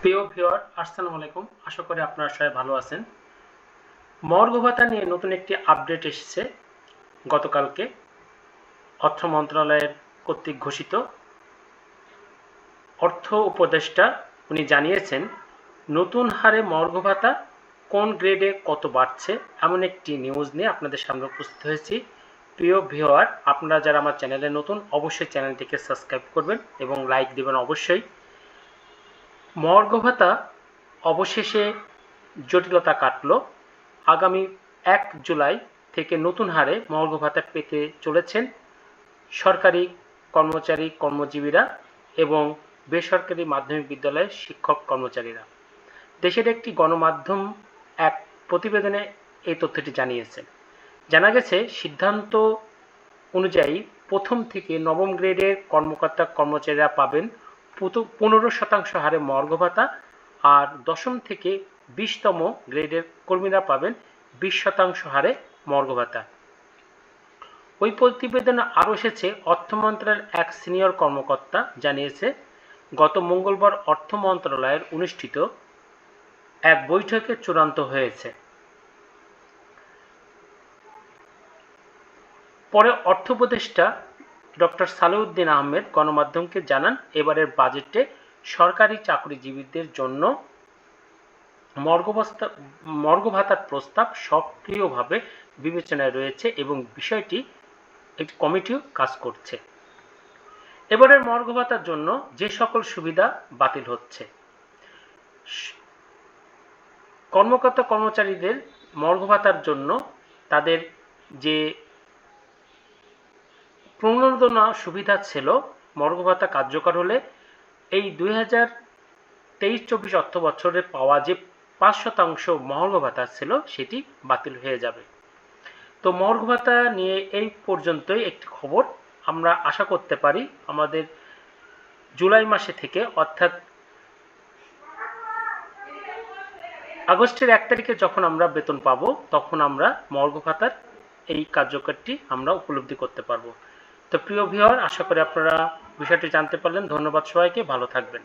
প্রিয় ভিউয়ার, আসসালামু আলাইকুম। আশা করি আপনারা সবাই ভালো আছেন। মর্গ ভাতা নিয়ে নতুন একটি আপডেট এসেছে গতকালকে। অর্থ মন্ত্রণালয়ের কর্তৃক ঘোষিত। অর্থ উপদেষ্টা উনি জানিয়েছেন, নতুন হারে মর্গ ভাতা কোন গ্রেডে কত বাড়ছে এমন একটি নিউজ নিয়ে আপনাদের সামনে উপস্থিত হয়েছি। প্রিয় ভিউয়ার, আপনারা যারা আমার চ্যানেলে নতুন, অবশ্যই চ্যানেলটিকে সাবস্ক্রাইব করবেন এবং লাইক দেবেন অবশ্যই। মর্গ ভাতা অবশেষে জটিলতা কাটল। আগামী এক জুলাই থেকে নতুন হারে মর্গ ভাতা পেতে চলেছেন সরকারি কর্মচারী কর্মজীবীরা এবং বেসরকারি মাধ্যমিক বিদ্যালয়ের শিক্ষক কর্মচারীরা। দেশের একটি গণমাধ্যম এক প্রতিবেদনে এই তথ্যটি জানিয়েছে। জানা গেছে, সিদ্ধান্ত অনুযায়ী প্রথম থেকে নবম গ্রেডের কর্মকর্তা কর্মচারীরা পাবেন পনেরো শতাংশ হারে মর্গ ভাতা আর দশম থেকে বিশতম গ্রেডের কর্মীরা পাবেন বিশ শতাংশ হারে মর্গ ভাতা ওই প্রতিবেদনে আরও এসেছে, অর্থ এক সিনিয়র কর্মকর্তা জানিয়েছে, গত মঙ্গলবার অর্থ মন্ত্রণালয়ের অনুষ্ঠিত এক বৈঠকে চূড়ান্ত হয়েছে। পরে অর্থ উপদেষ্টা ডক্টর সালেউদ্দিন আহমেদ গণমাধ্যমকে জানান, এবারের বাজেটে সরকারি চাকরিজীবীদের জন্য মর্গবস্তা মর্গ ভাতার প্রস্তাব সক্রিয়ভাবে বিবেচনায় রয়েছে এবং বিষয়টি একটি কমিটিও কাজ করছে। এবারের মর্গ ভাতার জন্য যে সকল সুবিধা বাতিল হচ্ছে, কর্মকর্তা কর্মচারীদের মর্গ ভাতার জন্য তাদের যে প্রণোদনা সুবিধা ছিল মর্গ ভাতা কার্যকর হলে এই দুই হাজার তেইশ চব্বিশ অর্থ বছরে পাওয়া যে পাঁচ শতাংশ মর্গ ভাতা ছিল সেটি বাতিল হয়ে যাবে। তো মর্গ ভাতা নিয়ে এই পর্যন্তই একটি খবর। আমরা আশা করতে পারি আমাদের জুলাই মাসে থেকে অর্থাৎ আগস্টের এক তারিখে যখন আমরা বেতন পাবো, তখন আমরা মর্গ ভাতার এই কার্যকরটি আমরা উপলব্ধি করতে পারব। তো প্রিয় ভিউয়ার আশা করি আপনারা বিষয়টি জানতে পারলেন। ধন্যবাদ সবাইকে ভালো থাকবেন।